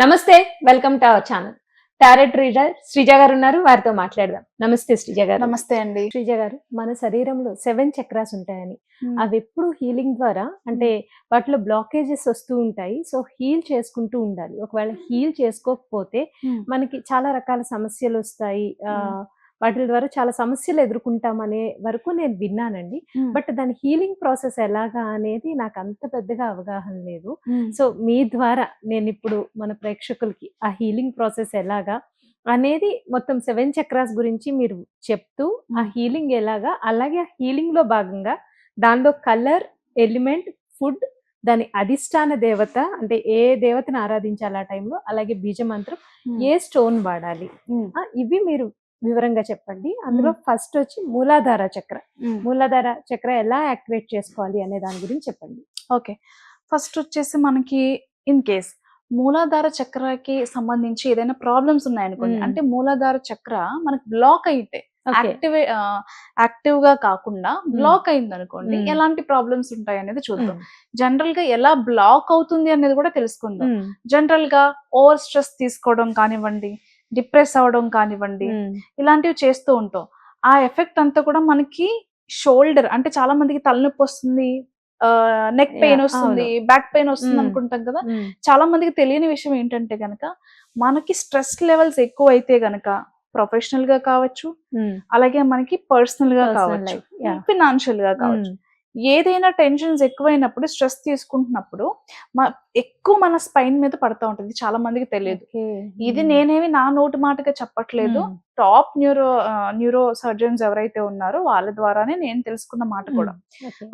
నమస్తే welcome to our channel. Tarot reader Sreeja garu ఉన్నారు వారితో మాట్లాడదాం. నమస్తే శ్రీజ గారు. నమస్తే అండి. శ్రీజ గారు మన శరీరంలో సెవెన్ చక్రాస్ ఉంటాయని. అవి ఎప్పుడు హీలింగ్ ద్వారా అంటే వాటిలో బ్లాకేజెస్ వస్తూ ఉంటాయి. సో హీల్ చేసుకుంటూ ఉండాలి. ఒకవేళ హీల్ చేసుకోకపోతే. మనకి చాలా రకాల సమస్యలు వస్తాయి. ఆ, వాటి ద్వారా చాలా సమస్యలు ఎదుర్కొంటాం అనే వరకు నేను విన్నానండి. బట్ దాని హీలింగ్ ప్రాసెస్ ఎలాగా అనేది నాకు అంత పెద్దగా అవగాహన లేదు. సో మీ ద్వారా నేను ఇప్పుడు మన ప్రేక్షకులకి ఆ హీలింగ్ ప్రాసెస్ ఎలాగా అనేది మొత్తం సెవెన్ చక్రాస్ గురించి మీరు చెప్తూ ఆ. హీలింగ్ ఎలాగా అలాగే ఆ హీలింగ్లో భాగంగా దానిలో కలర్ ఎలిమెంట్ ఫుడ్ దాని అధిష్టాన దేవత అంటే ఏ దేవతను ఆరాధించాలి ఆ టైంలో అలాగే బీజ మంత్రం. ఏ స్టోన్ వాడాలి ఇవి మీరు వివరంగా చెప్పండి. అందులో ఫస్ట్ వచ్చి మూలాధార చక్ర. మూలాధార చక్ర ఎలా యాక్టివేట్ చేసుకోవాలి అనే దాని గురించి చెప్పండి. ఓకే. ఫస్ట్ వచ్చేసి మనకి ఇన్ కేస్ మూలాధార చక్రకి సంబంధించి ఏదైనా ప్రాబ్లమ్స్ ఉన్నాయనుకోండి. అంటే మూలాధార చక్ర మనకి బ్లాక్ అయితే యాక్టివ్ యాక్టివ్గా కాకుండా బ్లాక్ అయింది అనుకోండి. ఎలాంటి ప్రాబ్లమ్స్ ఉంటాయి అనేది చూద్దాం. జనరల్గా ఎలా బ్లాక్ అవుతుంది అనేది కూడా తెలుసుకుందాం. జనరల్గా ఓవర్ స్ట్రెస్ తీసుకోవడం కానివ్వండి డిప్రెస్ అవ్వడం కానివ్వండి ఇలాంటివి చేస్తూ ఉంటాం. ఆ ఎఫెక్ట్ అంతా కూడా మనకి షోల్డర్ అంటే చాలా మందికి తలనొప్పి వస్తుంది నెక్ పెయిన్ వస్తుంది బ్యాక్ పెయిన్ వస్తుంది. అనుకుంటాం కదా. చాలా మందికి తెలియని విషయం ఏంటంటే గనక మనకి స్ట్రెస్ లెవెల్స్ ఎక్కువ అయితే గనక ప్రొఫెషనల్గా కావచ్చు అలాగే మనకి పర్సనల్గా కావచ్చు ఫినాన్షియల్గా కావచ్చు. ఏదైనా టెన్షన్స్ ఎక్కువైనప్పుడు స్ట్రెస్ తీసుకుంటున్నప్పుడు మ- ఎక్కువ మన స్పైన్ మీద పడతా ఉంటుంది. చాలా మందికి తెలియదు. ఇది నేనేమి నా నోటి మాటగా చెప్పట్లేదు. టాప్ న్యూరో న్యూరో సర్జన్స్ ఎవరైతే ఉన్నారో వాళ్ళ ద్వారానే నేను తెలుసుకున్న మాట కూడా.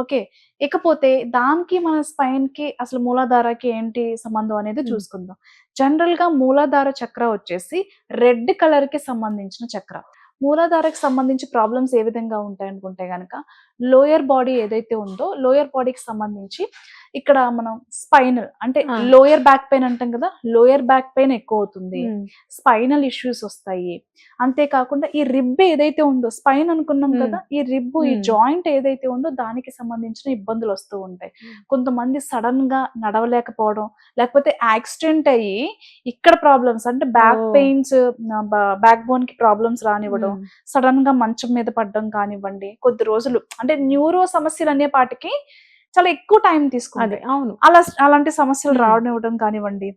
ఓకే. ఇకపోతే దానికి మన స్పైన్కి అసలు మూలాధారకి ఏంటి సంబంధం అనేది. చూసుకుందాం. జనరల్గా మూలాధార చక్ర వచ్చేసి రెడ్ కలర్కి సంబంధించిన చక్ర. మూలాధారకు సంబంధించి ప్రాబ్లమ్స్ ఏ విధంగా ఉంటాయి అనుకుంటే గనక లోయర్ బాడీ ఏదైతే ఉందో లోయర్ బాడీకి సంబంధించి ఇక్కడ మనం స్పైనల్ అంటే. లోయర్ బ్యాక్ పెయిన్ అంటాం కదా లోయర్ బ్యాక్ పెయిన్ ఎక్కువ అవుతుంది స్పైనల్ ఇష్యూస్ వస్తాయి అంతేకాకుండా ఈ రిబ్ ఏదైతే ఉందో స్పైన్ అనుకున్నాం. కదా ఈ రిబ్ ఈ. జాయింట్ ఏదైతే ఉందో దానికి సంబంధించిన ఇబ్బందులు వస్తూ ఉంటాయి. కొంతమంది సడన్గా నడవలేకపోవడం లేకపోతే యాక్సిడెంట్ అయ్యి ఇక్కడ ప్రాబ్లమ్స్ అంటే బ్యాక్. పెయిన్స్ బ్యాక్ బోన్కి ప్రాబ్లమ్స్ రానివ్వడం సడన్గా మంచం మీద పడడం కానివ్వండి కొద్ది రోజులు అంటే న్యూరో సమస్యలు అనే పాటికి చాలా ఎక్కువ టైం తీసుకుంది అవును. అలా అలాంటి సమస్యలు Hmm. రావనివ్వడం కానివ్వండి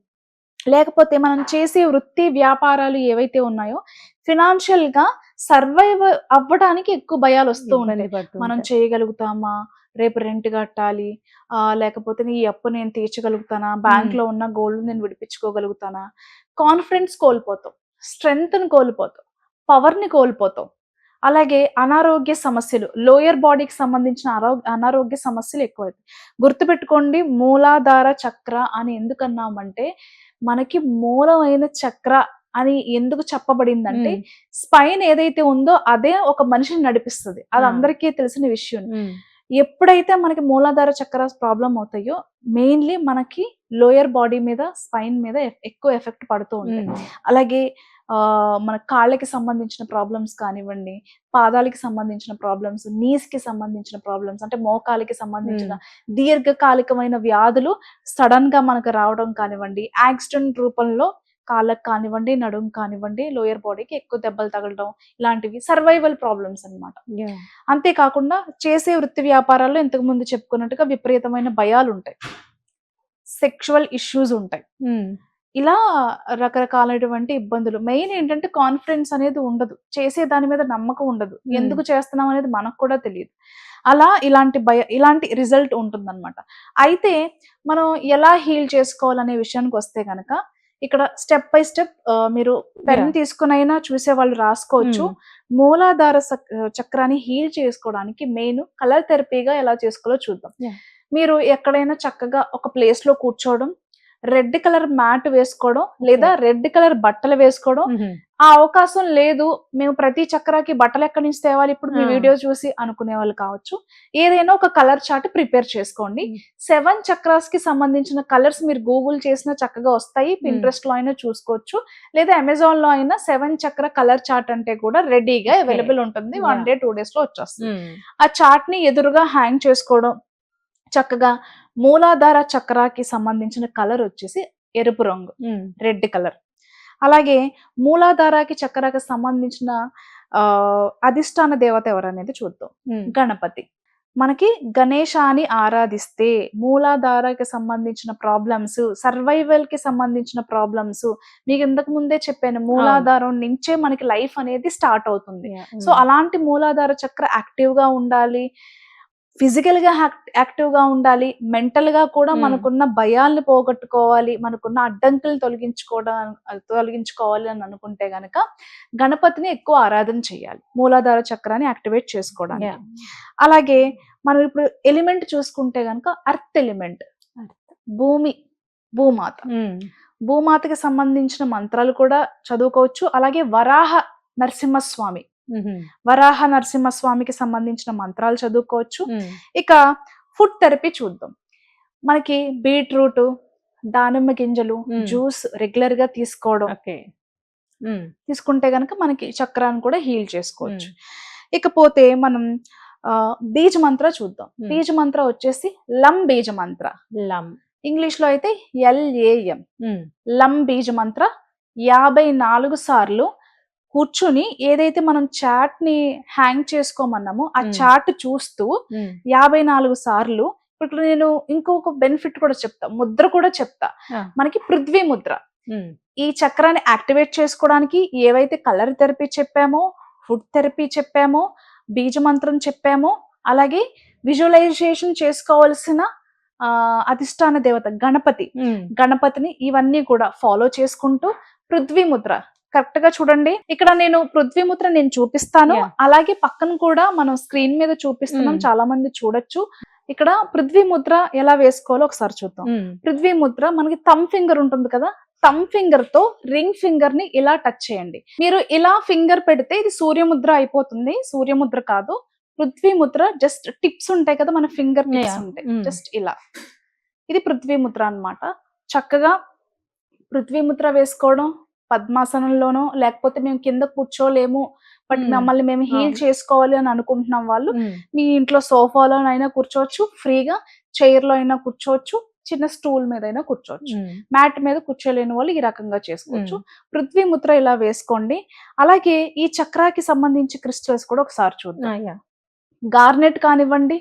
లేకపోతే మనం చేసే వృత్తి వ్యాపారాలు ఏవైతే ఉన్నాయో ఫినాన్షియల్గా సర్వైవ్ అవ్వడానికి ఎక్కువ భయాలు వస్తూ పడుతూ మనం. చేయగలుగుతామా? రేపు రెంట్ కట్టాలి ఆ, లేకపోతే ఈ అప్పు నేను తీర్చగలుగుతానా? బ్యాంక్. లో ఉన్న గోల్డ్ నేను విడిపించుకోగలుగుతానా? కాన్ఫిడెన్స్ కోల్పోతాం. స్ట్రెంగ్త్ని కోల్పోతాం. పవర్ని కోల్పోతాం. అలాగే అనారోగ్య సమస్యలు లోయర్ బాడీకి సంబంధించిన అనారోగ్య సమస్యలు ఎక్కువైతాయి. గుర్తుపెట్టుకోండి మూలాధార చక్ర అని ఎందుకన్నామంటే మనకి మూలమైన చక్ర అని ఎందుకు చెప్పబడిందంటే స్పైన్ ఏదైతే ఉందో అదే ఒక మనిషిని నడిపిస్తుంది. అది. అందరికీ తెలిసిన విషయం. ఎప్పుడైతే మనకి మూలాధార చక్ర ప్రాబ్లం అవుతాయో మెయిన్లీ మనకి లోయర్ బాడీ మీద స్పైన్ మీద ఎక్కువ ఎఫెక్ట్ పడుతూ ఉంటాయి. ఉమ్, అలాగే మన కాళ్ళకి సంబంధించిన ప్రాబ్లమ్స్ కానివ్వండి పాదాలకి సంబంధించిన ప్రాబ్లమ్స్ నీస్కి సంబంధించిన ప్రాబ్లమ్స్ అంటే మోకాలకి సంబంధించిన దీర్ఘకాలికమైన వ్యాధులు సడన్గా మనకు రావడం కానివ్వండి యాక్సిడెంట్ రూపంలో కాళ్ళకి కానివ్వండి నడుము కానివ్వండి లోయర్ బాడీకి ఎక్కువ దెబ్బలు తగలడం ఇలాంటివి సర్వైవల్ ప్రాబ్లమ్స్ అన్నమాట. Yeah. అంతేకాకుండా చేసే వృత్తి వ్యాపారాల్లో ఇంతకు ముందు చెప్పుకున్నట్టుగా విపరీతమైన భయాలు ఉంటాయి సెక్షువల్ ఇష్యూస్ ఉంటాయి ఇలా రకరకాలైనటువంటి ఇబ్బందులు. మెయిన్ ఏంటంటే కాన్ఫిడెన్స్ అనేది ఉండదు. చేసే దాని మీద నమ్మకం ఉండదు. ఎందుకు చేస్తున్నాం అనేది మనకు కూడా తెలియదు. అలా ఇలాంటి భయ ఇలాంటి రిజల్ట్ ఉంటుందన్నమాట. అయితే మనం ఎలా హీల్ చేసుకోవాలనే విషయానికి వస్తే గనక ఇక్కడ స్టెప్ బై స్టెప్ మీరు పెన్. తీసుకునైనా చూసే వాళ్ళు రాసుకోవచ్చు. మూలాధార చక్రాన్ని హీల్ చేసుకోవడానికి మెయిన్ కలర్ థెరపీగా ఎలా చేసుకోవాలో చూద్దాం. మీరు ఎక్కడైనా చక్కగా ఒక ప్లేస్లో కూర్చోవడం రెడ్ కలర్ మ్యాట్ వేసుకోవడం లేదా రెడ్ కలర్ బట్టలు వేసుకోవడం ఆ అవకాశం లేదు. మేము ప్రతి చక్రాకి బట్టలు ఎక్కడి నుంచి తేవాలి? ఇప్పుడు మీ. వీడియో చూసి అనుకునే వాళ్ళు కావచ్చు. ఏదైనా ఒక కలర్ చార్ట్ ప్రిపేర్ చేసుకోండి. సెవెన్ చక్రాస్కి సంబంధించిన కలర్స్ మీరు గూగుల్ చేసిన చక్కగా వస్తాయి. పింట్రెస్ట్లో అయినా చూసుకోవచ్చు. లేదా అమెజాన్లో అయినా సెవెన్ చక్ర కలర్ చార్ట్ అంటే కూడా రెడీగా. అవైలబుల్ ఉంటుంది. వన్. డే టూ డేస్లో వచ్చేస్తుంది ఆ చార్ట్ని ఎదురుగా హ్యాంగ్ చేసుకోవడం చక్కగా మూలాధార చక్రాకి సంబంధించిన కలర్ వచ్చేసి ఎరుపు రంగు రెడ్ కలర్. అలాగే మూలాధారాకి చక్రాకి సంబంధించిన ఆ, అధిష్టాన దేవత ఎవరనేది చూద్దాం. గణపతి. మనకి గణేశాన్ని ఆరాధిస్తే మూలాధారకి సంబంధించిన ప్రాబ్లమ్స్ సర్వైవల్కి సంబంధించిన ప్రాబ్లమ్స్ మీకు ఇంతకు ముందే చెప్పాను మూలాధారం నుంచే మనకి లైఫ్ అనేది స్టార్ట్ అవుతుంది. సో అలాంటి మూలాధార చక్ర యాక్టివ్గా ఉండాలి. ఫిజికల్గా యాక్టివ్గా ఉండాలి. మెంటల్గా కూడా Hmm. మనకున్న భయాల్ని పోగొట్టుకోవాలి. మనకున్న అడ్డంకులు తొలగించుకోవడం తొలగించుకోవాలి అని అనుకుంటే గనక గణపతిని ఎక్కువ ఆరాధన చేయాలి. మూలాధార చక్రాన్ని యాక్టివేట్ చేసుకోవడానికి. అలాగే మనం ఇప్పుడు ఎలిమెంట్ చూసుకుంటే గనక అర్త్ ఎలిమెంట్. భూమి భూమాత. భూమాతకి సంబంధించిన మంత్రాలు కూడా చదువుకోవచ్చు. అలాగే వరాహ నరసింహస్వామి. వరాహ నరసింహస్వామికి సంబంధించిన మంత్రాలు చదువుకోవచ్చు. ఇక ఫుడ్ థెరపీ చూద్దాం. మనకి బీట్రూట్ దానిమ్మ గింజలు. జ్యూస్ రెగ్యులర్గా తీసుకోవడం. తీసుకుంటే గనక మనకి చక్రాన్ని కూడా హీల్ చేసుకోవచ్చు. ఇకపోతే మనం బీజ మంత్ర చూద్దాం. బీజ మంత్ర వచ్చేసి లం బీజ మంత్ర. లమ్ ఇంగ్లీష్లో అయితే ఎల్ఏఎం లం బీజ మంత్ర యాభై నాలుగు సార్లు కూర్చుని ఏదైతే మనం చాట్ని హ్యాంగ్ చేసుకోమన్నామో ఆ. చాట్ చూస్తూ యాభై నాలుగు సార్లు ఇప్పుడు నేను ఇంకొక బెనిఫిట్ కూడా చెప్తా ముద్ర కూడా చెప్తా. మనకి పృథ్వీ ముద్ర. ఈ చక్రాన్ని యాక్టివేట్ చేసుకోవడానికి ఏవైతే కలర్ థెరపీ చెప్పామో ఫుడ్ థెరపీ చెప్పామో బీజ మంత్రం చెప్పామో అలాగే విజువలైజేషన్ చేసుకోవాల్సిన అధిష్టాన దేవత గణపతి. గణపతిని ఇవన్నీ కూడా ఫాలో చేసుకుంటూ పృథ్వీ ముద్ర. కరెక్ట్గా చూడండి. ఇక్కడ నేను పృథ్వీ ముద్ర నేను చూపిస్తాను. అలాగే పక్కన కూడా మనం స్క్రీన్ మీద చూపిస్తున్నాం. Mm. చాలా మంది చూడొచ్చు. ఇక్కడ పృథ్వీ ముద్ర ఎలా వేసుకోవాలో ఒకసారి చూద్దాం. పృథ్వీ ముద్ర మనకి థమ్ ఫింగర్ ఉంటుంది కదా. థమ్ ఫింగర్తో రింగ్ ఫింగర్ని ఇలా టచ్ చేయండి. మీరు ఇలా ఫింగర్ పెడితే ఇది సూర్యముద్ర అయిపోతుంది. సూర్యముద్ర కాదు. పృథ్వీ ముద్ర జస్ట్ టిప్స్ ఉంటాయి కదా మన ఫింగర్ టిప్స్. ఉంటాయి. జస్ట్ ఇలా. ఇది పృథ్వీ ముద్ర అన్నమాట. చక్కగా పృథ్వీ ముద్ర వేసుకోవడం. పద్మాసనంలోనో లేకపోతే మేము కింద కూర్చోలేము బట్. మమ్మల్ని మేము హీల్. చేసుకోవాలి అని అనుకుంటున్నాం వాళ్ళు. మీ ఇంట్లో సోఫాలోనైనా కూర్చోవచ్చు ఫ్రీగా చైర్లో అయినా కూర్చోవచ్చు చిన్న స్టూల్ మీద అయినా కూర్చోవచ్చు మ్యాట్ మీద కూర్చోలేని వాళ్ళు ఈ రకంగా చేసుకోవచ్చు. పృథ్వీ ముద్ర ఇలా వేసుకోండి. అలాగే ఈ చక్రాకి సంబంధించి క్రిస్టల్స్ కూడా ఒకసారి చూద్దాం. గార్నెట్ కానివ్వండి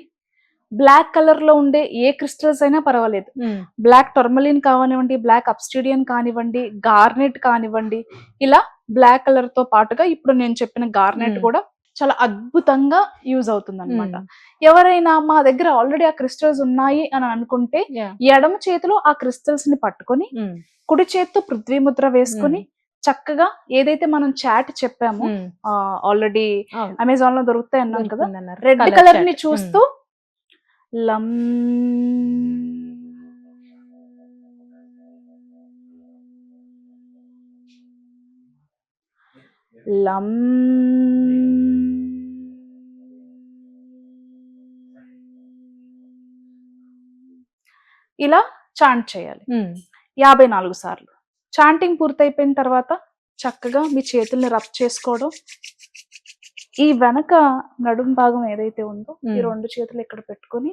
బ్లాక్ కలర్లో ఉండే ఏ క్రిస్టల్స్ అయినా పర్వాలేదు. బ్లాక్ టర్మలిన్ కానివ్వండి బ్లాక్ అబ్స్టిడియన్ కానివ్వండి గార్నెట్ కానివ్వండి ఇలా బ్లాక్ కలర్తో పాటుగా ఇప్పుడు నేను చెప్పిన గార్నెట్. కూడా చాలా అద్భుతంగా యూజ్ అవుతుంది అనమాట ఎవరైనా మా దగ్గర ఆల్రెడీ ఆ క్రిస్టల్స్ ఉన్నాయి అని అనుకుంటే ఎడమ చేతిలో ఆ క్రిస్టల్స్ని పట్టుకొని కుడి చేత్తో పృథ్వీ ముద్ర వేసుకొని చక్కగా ఏదైతే మనం చాట్ చెప్పామో ఆల్రెడీ అమెజాన్లో దొరుకుతాయి అన్నాం కదా రెడ్ కలర్ని చూస్తూ లం లం ఇలా చాంట్ చేయాలి. యాభై నాలుగు సార్లు. చాంటింగ్ పూర్తయిపోయిన తర్వాత చక్కగా మీ చేతుల్ని రబ్ చేసుకోవడం ఈ వెనక నడుం భాగం ఏదైతే ఉందో ఈ. రెండు చేతులు ఇక్కడ పెట్టుకొని.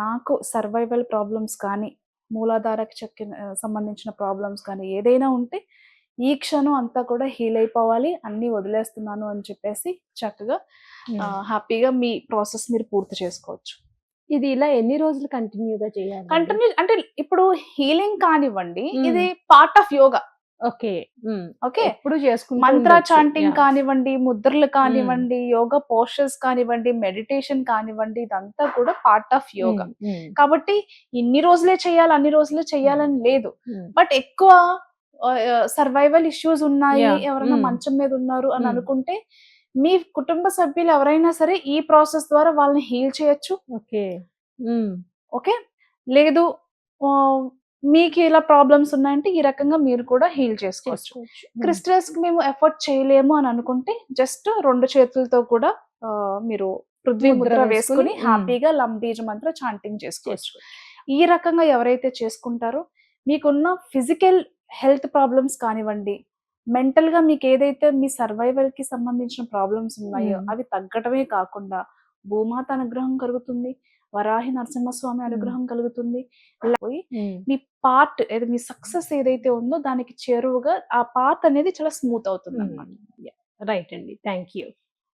నాకు సర్వైవల్ ప్రాబ్లమ్స్ కానీ మూలాధారకి చెక్కిన సంబంధించిన ప్రాబ్లమ్స్ కానీ ఏదైనా ఉంటే ఈ క్షణం అంతా కూడా హీల్ అయిపోవాలి అన్ని వదిలేస్తున్నాను అని చెప్పేసి చక్కగా హ్యాపీగా మీ ప్రాసెస్ మీరు పూర్తి చేసుకోవచ్చు ఇది ఇలా ఎన్ని రోజులు కంటిన్యూగా చేయాలి కంటిన్యూ అంటే ఇప్పుడు హీలింగ్ కానివ్వండి. ఇది part of yoga okay. Okay. ఎప్పుడు చేసుకుంటూ మంత్ర. చాంటింగ్. కానివ్వండి ముద్రలు కానివ్వండి యోగా పోస్టర్స్ కానివ్వండి మెడిటేషన్ కానివ్వండి ఇదంతా కూడా పార్ట్ ఆఫ్ యోగా. కాబట్టి ఇన్ని రోజులే చేయాలి అన్ని రోజులే చేయాలని లేదు. బట్ ఎక్కువ సర్వైవల్ ఇష్యూస్ ఉన్నాయి. ఎవరైనా. మంచం మీద ఉన్నారు అని. అనుకుంటే మీ కుటుంబ సభ్యులు ఎవరైనా సరే ఈ ప్రాసెస్ ద్వారా వాళ్ళని హీల్ చేయొచ్చు. ఓకే. ఓకే. లేదు మీకు ఇలా ప్రాబ్లమ్స్ ఉన్నాయంటే ఈ రకంగా మీరు కూడా హీల్ చేసుకోవచ్చు క్రిస్టల్స్కి మేము ఎఫర్ట్ చేయలేము అని అనుకుంటే జస్ట్ రెండు చేతులతో కూడా మీరు పృథ్వీ ముద్ర వేసుకుని. హ్యాపీగా లంబీజ మంత్ర చాంటింగ్ చేసుకోవచ్చు. ఈ రకంగా ఎవరైతే చేసుకుంటారో మీకున్న ఫిజికల్ హెల్త్ ప్రాబ్లమ్స్ కానివ్వండి మెంటల్గా మీకు ఏదైతే మీ సర్వైవల్కి సంబంధించిన ప్రాబ్లమ్స్ ఉన్నాయో. అవి తగ్గటమే కాకుండా భూమాత అనుగ్రహం కలుగుతుంది వరాహి నరసింహస్వామి అనుగ్రహం కలుగుతుంది. పోయి. మీ పార్ట్ ఏది మీ సక్సెస్ ఏదైతే ఉందో దానికి చేరువుగా ఆ పాత్ అనేది చాలా స్మూత్ అవుతుంది. అనమాట రైట్ అండి. Thank you